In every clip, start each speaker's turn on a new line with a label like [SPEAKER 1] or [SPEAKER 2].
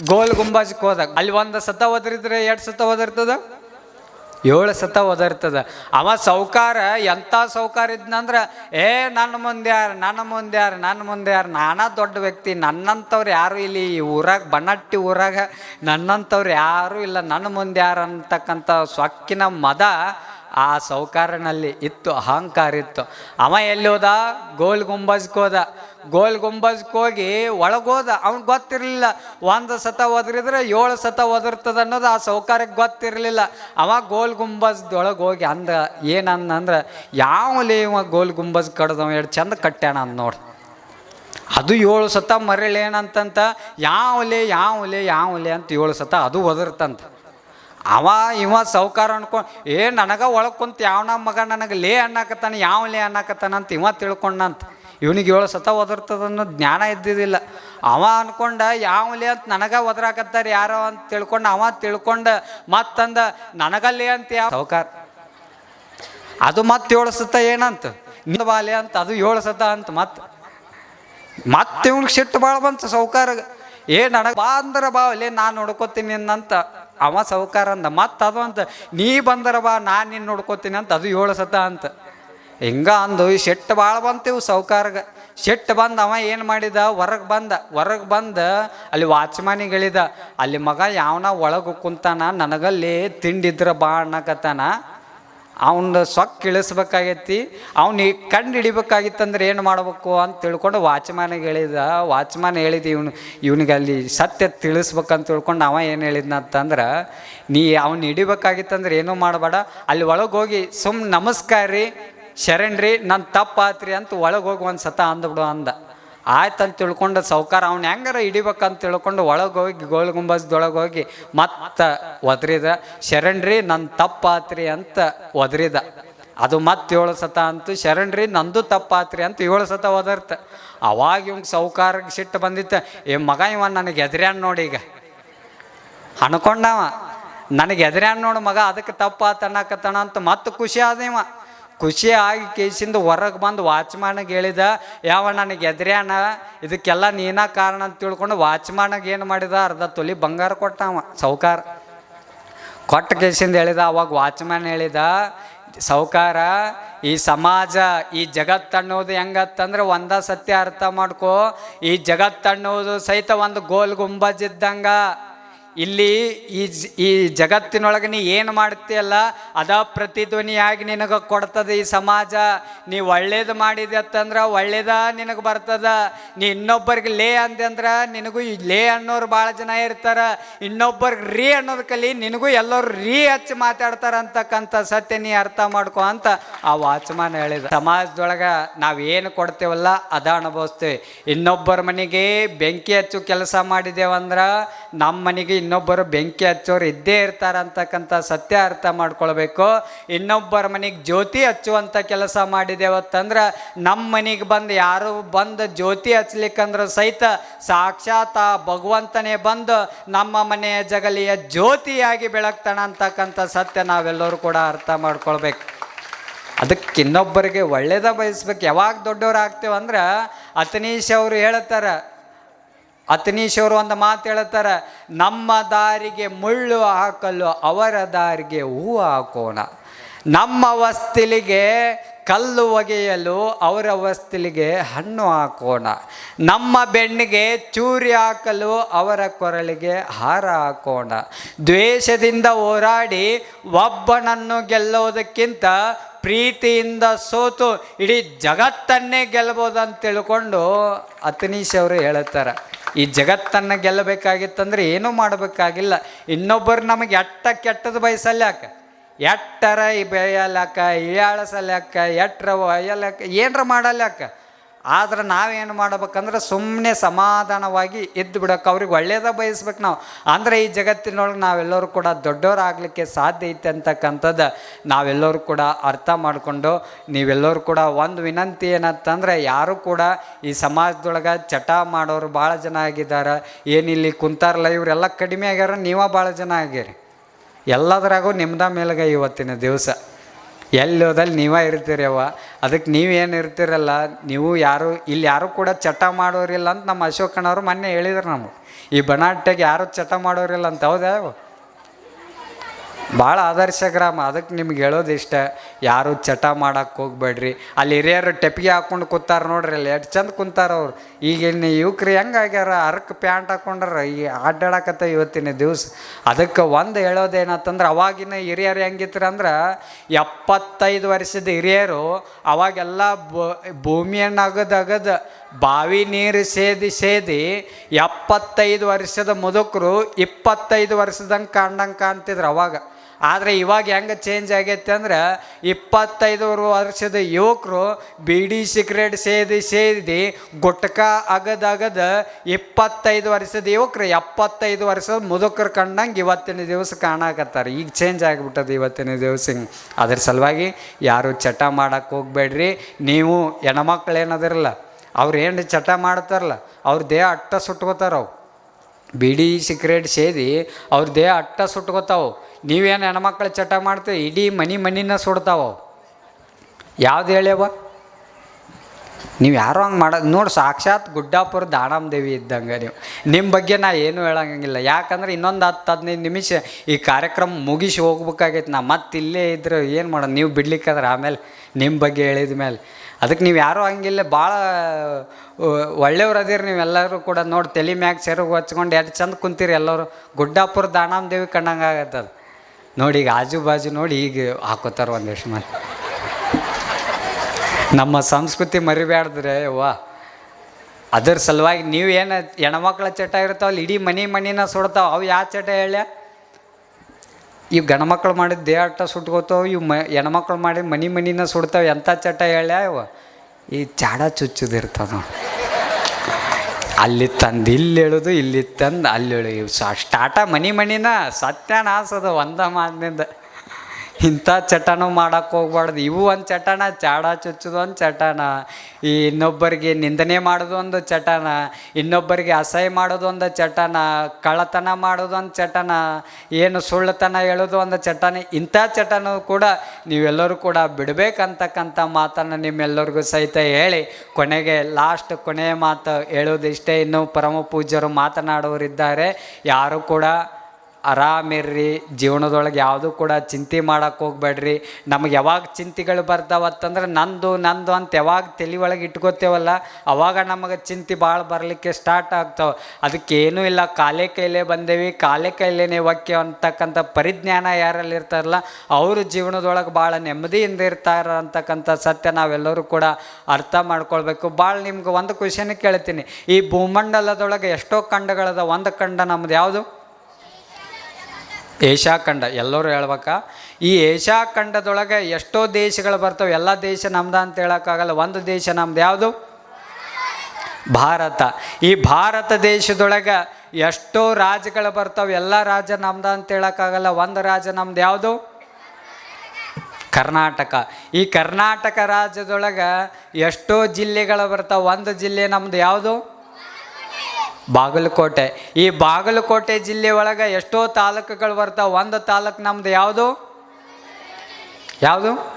[SPEAKER 1] ಗೋಲ್ ಗುಂಬಾಜ್ಗೆ ಹೋದಾಗ ಅಲ್ಲಿ ಒಂದು ಸತ ಒದರಿದ್ರೆ ಎರಡು ಸತ ಒದರ್ತದ? ಏಳು ಸತ ಒದರ್ತದ. ಅವ ಸೌಕಾರ ಎಂಥ ಸೌಕಾರ ಇದ್ನಂದ್ರೆ, ಏ, ನನ್ನ ಮುಂದೆ ಯಾರು, ನನ್ನ ಮುಂದೆ ಯಾರು, ನನ್ನ ಮುಂದೆ ಯಾರು, ನಾನಾ ದೊಡ್ಡ ವ್ಯಕ್ತಿ ನನ್ನಂಥವ್ರು ಯಾರು ಇಲ್ಲಿ ಈ ಊರಾಗ ಬಣ್ಣಟ್ಟಿ ಊರಾಗ ನನ್ನಂಥವ್ರು ಯಾರೂ ಇಲ್ಲ, ನನ್ನ ಮುಂದೆ ಯಾರು ಅಂತಕ್ಕಂಥ ಸೊಕ್ಕಿನ ಮದ ಆ ಸೌಕಾರನಲ್ಲಿ ಇತ್ತು, ಅಹಂಕಾರ ಇತ್ತು. ಅವ ಎಲ್ಲಿ ಹೋದ ಗೋಲ್ ಗುಂಬಜ್ಗೆ ಹೋದ. ಗೋಲ್ ಹೋಗಿ ಒಳಗೋದ ಅವ್ನಿಗೆ ಗೊತ್ತಿರಲಿಲ್ಲ. ಒಂದು ಸತ ಒದರಿದ್ರೆ ಏಳು ಸತ ಒದರ್ತದ ಅನ್ನೋದು ಆ ಸೌಕಾರಕ್ಕೆ ಗೊತ್ತಿರಲಿಲ್ಲ. ಅವ ಗೋಲ್ ಗುಂಬಜ್ದೊಳಗೆ ಹೋಗಿ ಅಂದ ಏನಂದ್ರೆ ಯಾವ ಇವ ಗೋಲ್ ಗುಂಬಜ್ ಕಡ್ದವ ಎರಡು ಚಂದ ಕಟ್ಟ್ಯಾನ ಅಂದ್ ನೋಡಿ. ಅದು ಏಳು ಸತ ಮರಳಿ ಏನಂತಂತ ಯಾವಲೆ ಯಾವಲೆ ಯಾವಲೆ ಅಂತ ಏಳು ಸತ ಅದು ಒದರ್ತಂತ. ಅವ, ಇವ ಸೌಕಾರ ಅನ್ಕೊಂಡು ಏ, ನನಗೆ ಒಳಗೆ ಕುಂತ ಯಾವನ ಮಗ ನನಗೆ ಲೇ ಅನ್ನಕತ್ತಾನೆ, ಯಾವ ಲೇ ಅನ್ನಕತ್ತಾನ ಅಂತ ಇವ ತಿಳ್ಕೊಂಡಂತ. ಇವನಿಗೆ ಏಳು ಸತ ಒದರ್ತದ ಅನ್ನೋ ಜ್ಞಾನ ಇದ್ದಿದ್ದಿಲ್ಲ. ಅವ ಅನ್ಕೊಂಡ ಯಾವ ಲೇ ಅಂತ ನನಗ ಒದರಾಕತ್ತಾರ ಯಾರೋ ಅಂತ ತಿಳ್ಕೊಂಡು, ಅವ ತಿಳ್ಕೊಂಡ ಮತ್ತಂದ ನನಗಲ್ಲೇ ಅಂತ ಯಾವ ಸೌಕಾರ. ಅದು ಮತ್ತೆ ಏಳು ಸತ ಏನಂತ? ಬಾಲೆ ಅಂತ, ಅದು ಏಳು ಸತ ಅಂತ ಮತ್ತೆ. ಮತ್ತೆ ಇವ್ನಿಗೆ ಸಿಟ್ಟು ಭಾಳ ಬಂತು ಸೌಕಾರ ಏ, ನನಗೆ ಬಾ ಅಂದ್ರೆ ಬಾ ಲೇ, ನಾನು ನೋಡ್ಕೋತೀನಿ ಅಂತ ಅವ ಸೌಕಾರ ಅಂದ, ಮತ್ತೆ ಅದು ಅಂತ ನೀ ಬಂದರ ಬಾ, ನಾನು ನಿನ್ನ ನೋಡ್ಕೋತೀನಿ ಅಂತ ಅದು ಏಳು ಸತ ಅಂತ. ಹಿಂಗ ಅಂದು ಸಿಟ್ಟು ಭಾಳ ಬಂತೀವಿ ಇವು ಸೌಕಾರಗ. ಸಿಟ್ಟು ಬಂದು ಅವ ಏನು ಮಾಡಿದ? ಹೊರಗೆ ಬಂದ. ಹೊರಗೆ ಬಂದ, ಅಲ್ಲಿ ವಾಚ್ಮಾನಿಗಳಿದ ಅಲ್ಲಿ ಮಗ ಯಾವನ ಒಳಗೆ ಕುಂತಾನ? ನನಗಲ್ಲಿ ತಿಂಡಿದ್ರ ಬಾ ಅನ್ನಕತ್ತಾನ ಅವನ ಸೊಕ್ಕ ಇಳಿಸ್ಬೇಕಾಗೈತಿ ಅವ್ನು ಕಂಡು ಹಿಡಿಬೇಕಾಗಿತ್ತಂದ್ರೆ ಏನು ಮಾಡಬೇಕು ಅಂತ ತಿಳ್ಕೊಂಡು ವಾಚ್ಮ್ಯಾನಿಗೆ ಹೇಳಿದ, ವಾಚ್ಮ್ಯಾನ್ ಹೇಳಿದ ಇವನು, ಇವನಿಗೆ ಅಲ್ಲಿ ಸತ್ಯ ತಿಳಿಸ್ಬೇಕಂತ ತಿಳ್ಕೊಂಡು ಅವ ಏನು ಹೇಳಿದ್ನಂತಂದ್ರೆ ನೀ ಅವ್ನು ಹಿಡಿಬೇಕಾಗಿತ್ತಂದ್ರೆ ಏನೂ ಮಾಡಬೇಡ, ಅಲ್ಲಿ ಒಳಗೆ ಹೋಗಿ ಸುಮ್ ನಮಸ್ಕಾರ ರೀ ಶರಣ್ ರೀ ನನ್ನ ತಪ್ಪಾತ್ರಿ ಅಂತ ಒಳಗೆ ಹೋಗಿ ಒಂದು ಸತ ಅಂದ್ಬಿಡು ಅಂದ. ಆಯ್ತಂತ ತಿಳ್ಕೊಂಡು ಸೌಕಾರ ಅವ್ನು ಹೆಂಗಾರ ಹಿಡಿಬೇಕಂತ ತಿಳ್ಕೊಂಡು ಒಳಗೆ ಹೋಗಿ ಗೋಲ್ ಗುಂಬಸ್ದೊಳಗೆ ಹೋಗಿ ಮತ್ತೆ ಒದರಿದ, ಶರಣ್ರಿ ನನ್ನ ತಪ್ಪಾತ್ರಿ ಅಂತ ಒದರಿದ. ಅದು ಮತ್ತೆ ಏಳು ಸತ ಅಂತು, ಶರಣ್ರಿ, ನಂದು ತಪ್ಪಾತ್ರಿ ಅಂತ ಏಳು ಸತ ಒದರ್ತ. ಅವಾಗ ಇವಂಗೆ ಸೌಕಾರಕ್ಕೆ ಸಿಟ್ಟು ಬಂದಿತ್ತು, ಏ ಮಗ ಇವ ನನಗೆ ಎದುರ್ಯಾನ್ ನೋಡಿ ಈಗ. ಅನ್ಕೊಂಡವ, ನನಗೆ ಎದುರ್ಯಾನ್ ನೋಡು ಮಗ ಅದಕ್ಕೆ ತಪ್ಪಾತ ಅನ್ನಕತ್ತಾನ ಅಂತ ಮತ್ತೆ ಖುಷಿ ಆದ ಇವ. ಖುಷಿ ಆಗಿ ಕೇಸಿಂದ ಹೊರಗೆ ಬಂದು ವಾಚ್ಮ್ಯಾನಿಗೆ ಹೇಳಿದ, ಯಾವ ನನಗೆ ಎದ್ರ್ಯಾನ? ಇದಕ್ಕೆಲ್ಲ ನೀನ ಕಾರಣ ಅಂತ ತಿಳ್ಕೊಂಡು ವಾಚ್ಮ್ಯಾನಿಗೆ ಏನು ಮಾಡಿದ? ಅರ್ಧ ತೊಲಿ ಬಂಗಾರ ಕೊಟ್ಟ ಅವ ಸೌಕಾರ. ಕೊಟ್ಟ ಕೇಸಿಂದ ಹೇಳಿದ, ಅವಾಗ ವಾಚ್ಮ್ಯಾನ್ ಹೇಳಿದ, ಸೌಕಾರ, ಈ ಸಮಾಜ, ಈ ಜಗತ್ತನ್ನೋದು ಹೆಂಗತ್ತಂದ್ರೆ ಒಂದ ಸತ್ಯ ಅರ್ಥ ಮಾಡ್ಕೋ. ಈ ಜಗತ್ತನ್ನೋದು ಸಹಿತ ಒಂದು ಗೋಲ್ ಗುಂಬಜ್ ಇದ್ದಂಗ. ಇಲ್ಲಿ ಈ ಈ ಜಗತ್ತಿನೊಳಗೆ ನೀ ಏನು ಮಾಡ್ತೀಯಲ್ಲ ಅದ ಪ್ರತಿಧ್ವನಿಯಾಗಿ ನಿನಗೆ ಕೊಡ್ತದೆ ಈ ಸಮಾಜ. ನೀ ಒಳ್ಳೇದು ಮಾಡಿದೆ ಒಳ್ಳೇದ ನಿನಗೆ ಬರ್ತದ. ನೀ ಇನ್ನೊಬ್ಬರಿಗೆ ಲೇ ಅಂತಂದ್ರ ನಿನಗೂ ಈ ಲೇ ಅನ್ನೋರು ಭಾಳ ಜನ ಇರ್ತಾರೆ. ಇನ್ನೊಬ್ಬರಿಗೆ ರೀ ಅನ್ನೋದು ಕಲಿ ನಿನಗೂ ಎಲ್ಲರೂ ರೀ ಹಚ್ಚಿ ಮಾತಾಡ್ತಾರ ಅಂತಕ್ಕಂಥ ಸತ್ಯ ನೀ ಅರ್ಥ ಮಾಡ್ಕೊ ಅಂತ ಆ ವಾಚ್ಮಾನ್ ಹೇಳಿದ. ಸಮಾಜದೊಳಗೆ ನಾವು ಏನು ಕೊಡ್ತೇವಲ್ಲ ಅದ ಅನುಭವಿಸ್ತೇವೆ. ಇನ್ನೊಬ್ಬರ ಮನೆಗೆ ಬೆಂಕಿ ಹಚ್ಚು ಕೆಲಸ ಮಾಡಿದೇವಂದ್ರೆ ನಮ್ಮ ಮನೆಗೆ ಇನ್ನೊಬ್ಬರು ಬೆಂಕಿ ಹಚ್ಚೋರು ಇದ್ದೇ ಇರ್ತಾರೆ ಅಂತಕ್ಕಂಥ ಸತ್ಯ ಅರ್ಥ ಮಾಡ್ಕೊಳ್ಬೇಕು. ಇನ್ನೊಬ್ಬರ ಮನೆಗೆ ಜ್ಯೋತಿ ಹಚ್ಚುವಂಥ ಕೆಲಸ ಮಾಡಿದೇವತ್ತಂದ್ರೆ ನಮ್ಮ ಮನೆಗೆ ಬಂದು ಯಾರು ಬಂದು ಜ್ಯೋತಿ ಹಚ್ಲಿಕ್ಕಂದ್ರೆ ಸಹಿತ ಸಾಕ್ಷಾತ್ ಆ ಭಗವಂತನೇ ಬಂದು ನಮ್ಮ ಮನೆಯ ಜಗಲಿಯ ಜ್ಯೋತಿಯಾಗಿ ಬೆಳಗ್ತಾನ ಅಂತಕ್ಕಂಥ ಸತ್ಯ ನಾವೆಲ್ಲರೂ ಕೂಡ ಅರ್ಥ ಮಾಡ್ಕೊಳ್ಬೇಕು. ಅದಕ್ಕೆ ಇನ್ನೊಬ್ಬರಿಗೆ ಒಳ್ಳೇದ ಬಯಸ್ಬೇಕು. ಯಾವಾಗ ದೊಡ್ಡವ್ರು ಆಗ್ತೇವಂದ್ರೆ ಅತನೀಶ್ ಅವರು ಹೇಳ್ತಾರೆ ಅತನೀಶ್ ಅವರು ಒಂದು ಮಾತು ಹೇಳ್ತಾರೆ, ನಮ್ಮ ದಾರಿಗೆ ಮುಳ್ಳು ಹಾಕಲು ಅವರ ದಾರಿಗೆ ಹೂವು ಹಾಕೋಣ. ನಮ್ಮ ವಸ್ತಿಲಿಗೆ ಕಲ್ಲು ಒಗೆಯಲು ಅವರ ವಸ್ತಿಲಿಗೆ ಹಣ್ಣು ಹಾಕೋಣ. ನಮ್ಮ ಬೆಣ್ಣಿಗೆ ಚೂರಿ ಹಾಕಲು ಅವರ ಕೊರಳಿಗೆ ಹಾರ ಹಾಕೋಣ. ದ್ವೇಷದಿಂದ ಹೋರಾಡಿ ಒಬ್ಬನನ್ನು ಗೆಲ್ಲೋದಕ್ಕಿಂತ ಪ್ರೀತಿಯಿಂದ ಸೋತು ಇಡೀ ಜಗತ್ತನ್ನೇ ಗೆಲ್ಬೋದಂತ ತಿಳ್ಕೊಂಡು ಅತನೀಶ್ ಅವರು ಹೇಳುತ್ತಾರೆ ಈ ಜಗತ್ತನ್ನು ಗೆಲ್ಲಬೇಕಾಗಿತ್ತಂದ್ರೆ ಏನೂ ಮಾಡಬೇಕಾಗಿಲ್ಲ. ಇನ್ನೊಬ್ಬರು ನಮಗೆ ಎಟ್ಟ ಕೆಟ್ಟದ ಬಯಸಲ್ಯಾಕ? ಎಟ್ಟರ ಈ ಬೇಯಲ್ಯಾಕ ಇಯಾಳಸಲ್ಯಾಕ ಎಟ್ರ ಒಯ್ಯಲ್ಯಾಕ ಏನರ ಮಾಡಲ್ಯಾಕ? ಆದ್ರೆ ನಾವೇನು ಮಾಡಬೇಕಂದ್ರೆ ಸುಮ್ಮನೆ ಸಮಾಧಾನವಾಗಿ ಎದ್ದು ಬಿಡೋಕೆ ಅವ್ರಿಗೆ ಒಳ್ಳೇದ ಬಯಸ್ಬೇಕು ನಾವು. ಅಂದರೆ ಈ ಜಗತ್ತಿನೊಳಗೆ ನಾವೆಲ್ಲರೂ ಕೂಡ ದೊಡ್ಡವರಾಗಲಿಕ್ಕೆ ಸಾಧ್ಯ ಐತೆ ಅಂತಕ್ಕಂಥದ್ದು ನಾವೆಲ್ಲರೂ ಕೂಡ ಅರ್ಥ ಮಾಡಿಕೊಂಡು ನೀವೆಲ್ಲರೂ ಕೂಡ ಒಂದು ವಿನಂತಿ ಏನಂತಂದರೆ ಯಾರು ಕೂಡ ಈ ಸಮಾಜದೊಳಗೆ ಚಟ ಮಾಡೋರು ಭಾಳ ಜನ ಆಗಿದ್ದಾರೆ. ಏನಿಲ್ಲಿ ಕುಂತಾರಲ್ಲ, ಇವರೆಲ್ಲ ಕಡಿಮೆ ಆಗ್ಯಾರ, ನೀವೇ ಭಾಳ ಜನ ಆಗ್ಯಾರಿ ಎಲ್ಲದರಾಗೂ ನಿಮ್ದ ಮೇಲ್ಗೈ ಇವತ್ತಿನ ದಿವಸ. ಎಲ್ಲಿ ಹೋದಲ್ಲಿ ನೀವೇ ಇರ್ತೀರಿ ಅವ್ವ. ಅದಕ್ಕೆ ನೀವೇನು ಇರ್ತೀರಲ್ಲ, ನೀವು ಯಾರು, ಇಲ್ಲಿ ಯಾರು ಕೂಡ ಚಟ ಮಾಡೋರಿಲ್ಲ ಅಂತ ನಮ್ಮ ಅಶೋಕನವರು ಮೊನ್ನೆ ಹೇಳಿದ್ರು ನಮಗೆ. ಈ ಬನಾಟ್ಯಾಗ ಯಾರು ಚಟ ಮಾಡೋರಿಲ್ಲ ಅಂತ, ಹೌದಾ? ಭಾಳ ಆದರ್ಶ ಗ್ರಾಮ, ಅದಕ್ಕೆ ನಿಮ್ಗೆ ಹೇಳೋದು ಇಷ್ಟ. ಯಾರು ಚಟ ಮಾಡಕ್ಕೆ ಹೋಗ್ಬೇಡ್ರಿ. ಅಲ್ಲಿ ಹಿರಿಯರು ಟೆಪ್ಗೆ ಹಾಕೊಂಡು ಕೂತಾರ ನೋಡ್ರಿ, ಅಲ್ಲಿ ಎಷ್ಟು ಚಂದ ಕುಂತಾರ ಅವ್ರು. ಈಗಿನ ಯುವಕ್ರು ಹೆಂಗೆ ಆಗ್ಯಾರ, ಅರ್ಕ್ ಪ್ಯಾಂಟ್ ಹಾಕೊಂಡ್ರ ಈಗ ಆಡ್ಡಾಡಕತ್ತ ಇವತ್ತಿನ ದಿವಸ. ಅದಕ್ಕೆ ಒಂದು ಹೇಳೋದೇನತ್ತಂದ್ರೆ ಅವಾಗಿನ ಹಿರಿಯರು ಹೆಂಗಿತ್ರ ಅಂದ್ರೆ, ಎಪ್ಪತ್ತೈದು ವರ್ಷದ ಹಿರಿಯರು ಅವಾಗೆಲ್ಲ ಭೂಮಿಯನ್ನು ಅಗದು ಅಗದು ಬಾವಿ ನೀರು ಸೇದಿ ಸೇದಿ ಎಪ್ಪತ್ತೈದು ವರ್ಷದ ಮುದುಕರು ಇಪ್ಪತ್ತೈದು ವರ್ಷದಂಗೆ ಕಾಣ್ದಂಗೆ ಕಾಣ್ತಿದ್ರು ಅವಾಗ. ಆದರೆ ಇವಾಗ ಹೆಂಗೆ ಚೇಂಜ್ ಆಗೈತೆ ಅಂದ್ರೆ ಇಪ್ಪತ್ತೈದು ವರ್ಷದ ಯುವಕರು ಬೀಡಿ ಸಿಗರೇಟ್ ಸೇದಿ ಸೇದಿ ಗುಟ್ಕ ಅಗದಗದ ಅಗದ ಇಪ್ಪತ್ತೈದು ವರ್ಷದ ಯುವಕರು ಎಪ್ಪತ್ತೈದು ವರ್ಷದ ಮುದುಕರು ಕಂಡಂಗೆ ಇವತ್ತಿನ ದಿವಸ ಕಾಣಕತ್ತಾರೆ. ಈಗ ಚೇಂಜ್ ಆಗಿಬಿಟ್ಟದ ಇವತ್ತಿನ ದಿವಸ ಅದ್ರ ಸಲುವಾಗಿ ಯಾರು ಚಟ ಮಾಡಕ್ಕೆ ಹೋಗ್ಬೇಡ್ರಿ. ನೀವು ಹೆಣ್ಮಕ್ಳು ಏನದಿರಲ್ಲ ಅವ್ರು ಏನು ಚಟ ಮಾಡ್ತಾರಲ್ಲ, ಅವ್ರ ದೇಹ ಅಟ್ಟ ಸುಟ್ಕೋತಾರೆ ಅವು ಬೀಡಿ ಸಿಗರೇಟ್ ಸೇದಿ ಅವ್ರ ದೇಹ ಅಟ್ಟ ಸುಟ್ಕೋತಾವು. ನೀವೇನು ಹೆಣ್ಮಕ್ಳು ಚಟ ಮಾಡ್ತೀವಿ ಇಡೀ ಮನಿ ಮನಿನ ಸುಡ್ತಾವೆ. ಯಾವ್ದು ಹೇಳ್ಯವ ನೀವು ಯಾರೋ ಹಂಗೆ ಮಾಡೋದು ನೋಡಿ ಸಾಕ್ಷಾತ್ ಗುಡ್ಡಾಪುರ ದಾಣಾಮ್ ದೇವಿ ಇದ್ದಂಗೆ ನೀವು. ನಿಮ್ಮ ಬಗ್ಗೆ ನಾ ಏನೂ ಹೇಳಂಗಿಲ್ಲ. ಯಾಕಂದ್ರೆ ಇನ್ನೊಂದು ಹತ್ತು ಹದಿನೈದು ನಿಮಿಷ ಈ ಕಾರ್ಯಕ್ರಮ ಮುಗಿಸಿ ಹೋಗ್ಬೇಕಾಗೈತೆ. ನಾ ಮತ್ತೆ ಇಲ್ಲೇ ಇದ್ರೆ ಏನು ಮಾಡೋದು? ನೀವು ಬಿಡ್ಲಿಕ್ಕಾದ್ರೆ ಆಮೇಲೆ ನಿಮ್ಮ ಬಗ್ಗೆ ಹೇಳಿದ ಮೇಲೆ ಅದಕ್ಕೆ ನೀವು ಯಾರೂ ಹಂಗಿಲ್ಲ, ಭಾಳ ಒಳ್ಳೆಯವ್ರು ಅದೀರಿ ನೀವೆಲ್ಲರೂ ಕೂಡ ನೋಡಿ ತಲೆ ಮ್ಯಾಗ ಸೆರಗು ಹಚ್ಕೊಂಡು ಎರಡು ಚಂದ ಕುಂತೀರಿ ಎಲ್ಲರೂ. ಗುಡ್ಡಾಪುರ ದಾಣಾಮ್ ದೇವಿ ಕಂಡಂಗೆ ಆಗತ್ತದ ನೋಡಿ ಈಗ ಆಜು ಬಾಜು ನೋಡಿ ಈಗ ಹಾಕೋತಾರೆ ಒಂದಿಷ್ಟು ಮಂದಿ ನಮ್ಮ ಸಂಸ್ಕೃತಿ ಮರಿಬ್ಯಾಡ್ದ್ರೆ ವಾ ಅದ್ರ ಸಲುವಾಗಿ ನೀವು ಏನು ಹೆಣ್ಮಕ್ಳ ಚಟ ಇರ್ತಾವಲ್ಲ ಇಡೀ ಮನೆ ಮನಿನ ಸುಡ್ತಾವ. ಅವು ಯಾವ ಚಟ ಹೇಳ್ಯ? ಇವು ಗಂಡ್ಮಕ್ಳು ಮಾಡಿದ ದೇಹಟ್ಟ ಸುಟ್ಕೋತಾವ ಇವು ಮ ಹೆಣ್ಮಕ್ಳು ಮಾಡಿ ಮನಿ ಮನಿನ ಸುಡ್ತಾವೆ ಎಂಥ ಚಟ ಇವ? ಈ ಚಾಡ ಚುಚ್ಚುದಿರ್ತದ. ಅಲ್ಲಿ ತಂದು, ಇಲ್ಲಿ ಹೇಳೋದು ಇಲ್ಲಿ ತಂದು, ಅಲ್ಲಿ ಹೇಳು ಸ್ಟಾಟ ಮನಿ ಮನಿನ ಸತ್ಯನಾಸದ ಒಂದ ಮಾತಿನಿಂದ. ಇಂಥ ಚಟನೂ ಮಾಡಕ್ಕೆ ಹೋಗ್ಬಾರ್ದು. ಇವು ಒಂದು ಚಟನ, ಚಾಡ ಚುಚ್ಚೋದು ಒಂದು ಚಟನ. ಈ ಇನ್ನೊಬ್ಬರಿಗೆ ನಿಂದನೆ ಮಾಡೋದು ಒಂದು ಚಟನ, ಇನ್ನೊಬ್ಬರಿಗೆ ಅಸಹ್ಯ ಮಾಡೋದು ಒಂದು ಚಟನ, ಕಳ್ಳತನ ಮಾಡೋದು ಒಂದು ಚಟನ, ಏನು ಸುಳ್ಳುತನ ಹೇಳೋದು ಒಂದು ಚಟನ. ಇಂಥ ಚಟನೂ ಕೂಡ ನೀವೆಲ್ಲರೂ ಕೂಡ ಬಿಡಬೇಕಂತಕ್ಕಂಥ ಮಾತನ್ನು ನಿಮ್ಮೆಲ್ಲರಿಗೂ ಸಹಿತ ಹೇಳಿ, ಕೊನೆಗೆ ಲಾಸ್ಟ್ ಕೊನೆಯ ಮಾತು ಹೇಳೋದಿಷ್ಟೇ ಇನ್ನು ಪರಮ ಪೂಜ್ಯರು ಮಾತನಾಡುವರಿದ್ದಾರೆ ಯಾರು ಕೂಡ ಆರಾಮಿರ್ರಿ, ಜೀವನದೊಳಗೆ ಯಾವುದೂ ಕೂಡ ಚಿಂತೆ ಮಾಡೋಕ್ಕೆ ಹೋಗ್ಬೇಡ್ರಿ. ನಮಗೆ ಯಾವಾಗ ಚಿಂತೆಗಳು ಬರ್ತಾವತ್ತಂದ್ರೆ ನಂದು ನಂದು ಅಂತ ಯಾವಾಗ ತಲೆ ಒಳಗೆ ಇಟ್ಕೋತೇವಲ್ಲ, ಅವಾಗ ನಮಗೆ ಚಿಂತೆ ಭಾಳ ಬರಲಿಕ್ಕೆ ಸ್ಟಾರ್ಟ್ ಆಗ್ತಾವೆ. ಅದಕ್ಕೇನೂ ಇಲ್ಲ, ಕಾಲೇ ಕೈಲೇ ಬಂದೇವಿ, ಕಾಲೇ ಕೈಲೇನೆ ಒಕ್ಕೆ ಅಂತಕ್ಕಂಥ ಪರಿಜ್ಞಾನ ಯಾರಲ್ಲಿ ಇರ್ತಾರಲ್ಲ, ಅವರು ಜೀವನದೊಳಗೆ ಭಾಳ ನೆಮ್ಮದಿಯಿಂದ ಇರ್ತಾರ ಅಂತಕ್ಕಂಥ ಸತ್ಯ ನಾವೆಲ್ಲರೂ ಕೂಡ ಅರ್ಥ ಮಾಡ್ಕೊಳ್ಬೇಕು. ಭಾಳ ನಿಮ್ಗೆ ಒಂದು ಕ್ವಶನ್ ಕೇಳ್ತೀನಿ. ಈ ಭೂಮಂಡಲದೊಳಗೆ ಎಷ್ಟೋ ಖಂಡಗಳದ ಒಂದು ಖಂಡ ನಮ್ದು ಯಾವುದು? ಏಷ್ಯಾ ಖಂಡ ಎಲ್ಲರೂ ಹೇಳ್ಬೇಕ. ಈ ಏಷ್ಯಾ ಖಂಡದೊಳಗೆ ಎಷ್ಟೋ ದೇಶಗಳು ಬರ್ತವೆ, ಎಲ್ಲ ದೇಶ ನಮ್ದು ಅಂತ ಹೇಳೋಕ್ಕಾಗಲ್ಲ, ಒಂದು ದೇಶ ನಮ್ದು ಯಾವುದು? ಭಾರತ. ಈ ಭಾರತ ದೇಶದೊಳಗೆ ಎಷ್ಟೋ ರಾಜ್ಯಗಳು ಬರ್ತವೆ, ಎಲ್ಲ ರಾಜ್ಯ ನಮ್ದು ಅಂತ ಹೇಳೋಕ್ಕಾಗಲ್ಲ, ಒಂದು ರಾಜ್ಯ ನಮ್ದು ಯಾವುದು? ಕರ್ನಾಟಕ. ಈ ಕರ್ನಾಟಕ ರಾಜ್ಯದೊಳಗೆ ಎಷ್ಟೋ ಜಿಲ್ಲೆಗಳು ಬರ್ತಾವೆ, ಒಂದು ಜಿಲ್ಲೆ ನಮ್ದು ಯಾವುದು? ಬಾಗಲಕೋಟೆ. ಈ ಬಾಗಲಕೋಟೆ ಜಿಲ್ಲೆ ಒಳಗೆ ಎಷ್ಟೋ ತಾಲೂಕುಗಳು ಬರ್ತಾವೆ. ಒಂದು ತಾಲೂಕು ನಮ್ದು ಯಾವುದು? ಯಾವುದು?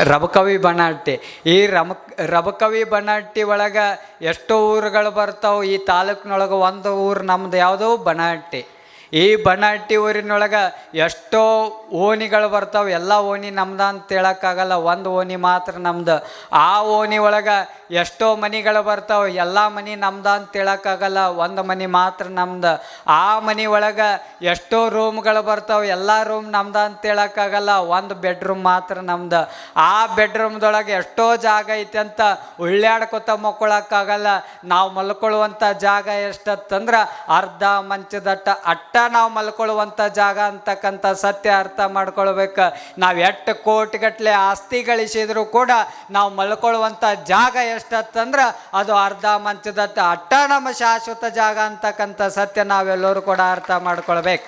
[SPEAKER 1] ರಬಕವಿ ಬನಹಟ್ಟಿ ಈ ರಮ, ರಬಕವಿ ಬನಹಟ್ಟಿ ಒಳಗೆ ಎಷ್ಟೋ ಊರುಗಳು ಬರ್ತಾವೆ. ಈ ತಾಲೂಕಿನೊಳಗೆ ಒಂದು ಊರು ನಮ್ದು ಯಾವುದು? ಬನಹಟ್ಟಿ ಈ ಬನಹಟ್ಟಿ ಊರಿನೊಳಗೆ ಎಷ್ಟೋ ಓಣಿಗಳು ಬರ್ತಾವೆ. ಎಲ್ಲ ಓಣಿ ನಮ್ದು ಅಂತ ಹೇಳೋಕ್ಕಾಗಲ್ಲ. ಒಂದು ಓಣಿ ಮಾತ್ರ ನಮ್ದು. ಆ ಓಣಿ ಒಳಗೆ ಎಷ್ಟೋ ಮನಿಗಳು ಬರ್ತಾವೆ, ಎಲ್ಲ ಮನೆ ನಮ್ದು ಅಂತ ಹೇಳೋಕ್ಕಾಗಲ್ಲ ಒಂದು ಮನೆ ಮಾತ್ರ ನಮ್ದು. ಆ ಮನೆ ಒಳಗೆ ಎಷ್ಟೋ ರೂಮ್ಗಳು ಬರ್ತಾವೆ, ಎಲ್ಲ ರೂಮ್ ನಮ್ದು ಅಂತ ಹೇಳೋಕ್ಕಾಗಲ್ಲ ಒಂದು ಬೆಡ್ರೂಮ್ ಮಾತ್ರ ನಮ್ದು. ಆ ಬೆಡ್ರೂಮ್ದೊಳಗೆ ಎಷ್ಟೋ ಜಾಗ ಐತೆ ಅಂತ ಉಳ್ಳಾಡ್ಕೊತ ಮಕ್ಕೊಳಕ್ಕಾಗಲ್ಲ ನಾವು ಮಲ್ಕೊಳ್ಳುವಂಥ ಜಾಗ ಎಷ್ಟತ್ತಂದ್ರೆ ಅರ್ಧ ಮಂಚದಟ್ಟ ಅಟ್ಟ ನಾವು ಮಲ್ಕೊಳ್ಳುವಂಥ ಜಾಗ ಅಂತಕ್ಕಂಥ ಸತ್ಯ ಅರ್ಥ ಮಾಡ್ಕೊಳ್ಬೇಕು. ನಾವು ಎಷ್ಟು ಕೋಟಿಗಟ್ಟಲೆ ಆಸ್ತಿ ಗಳಿಸಿದರೂ ಕೂಡ ನಾವು ಮಲ್ಕೊಳ್ಳುವಂಥ ಜಾಗ ಎಷ್ಟತ್ತಂದ್ರೆ ಅದು ಅರ್ಧ ಮಂಚದತ್ತ ಅಟ್ಟ ನಮ್ಮ ಶಾಶ್ವತ ಜಾಗ ಅಂತಕ್ಕಂಥ ಸತ್ಯ ನಾವೆಲ್ಲರೂ ಕೂಡ ಅರ್ಥ ಮಾಡ್ಕೊಳ್ಬೇಕು.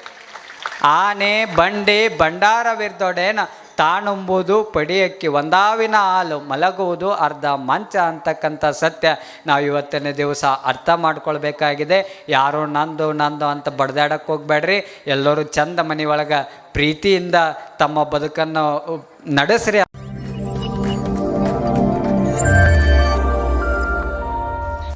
[SPEAKER 1] ಆನೆ, ಬಂಡಿ, ಭಂಡಾರವಿರ್ದೊಡೇನ ತಾನುಂಬುದು ಪಡಿಯಕ್ಕೆ ಒಂದಾವಿನ ಹಾಲು ಮಲಗುವುದು ಅರ್ಧ ಮಂಚ ಅಂತಕ್ಕಂಥ ಸತ್ಯ ನಾವು ಇವತ್ತಿನ ದಿವಸ ಅರ್ಥ ಮಾಡ್ಕೊಳ್ಬೇಕಾಗಿದೆ. ಯಾರು ನಂದು ನಂದು ಅಂತ ಬಡ್ದಾಡಕ್ಕೆ ಹೋಗ್ಬೇಡ್ರಿ. ಎಲ್ಲರೂ ಚಂದ ಮನೆ ಒಳಗೆ ಪ್ರೀತಿಯಿಂದ ತಮ್ಮ ಬದುಕನ್ನು ನಡೆಸ್ರಿ.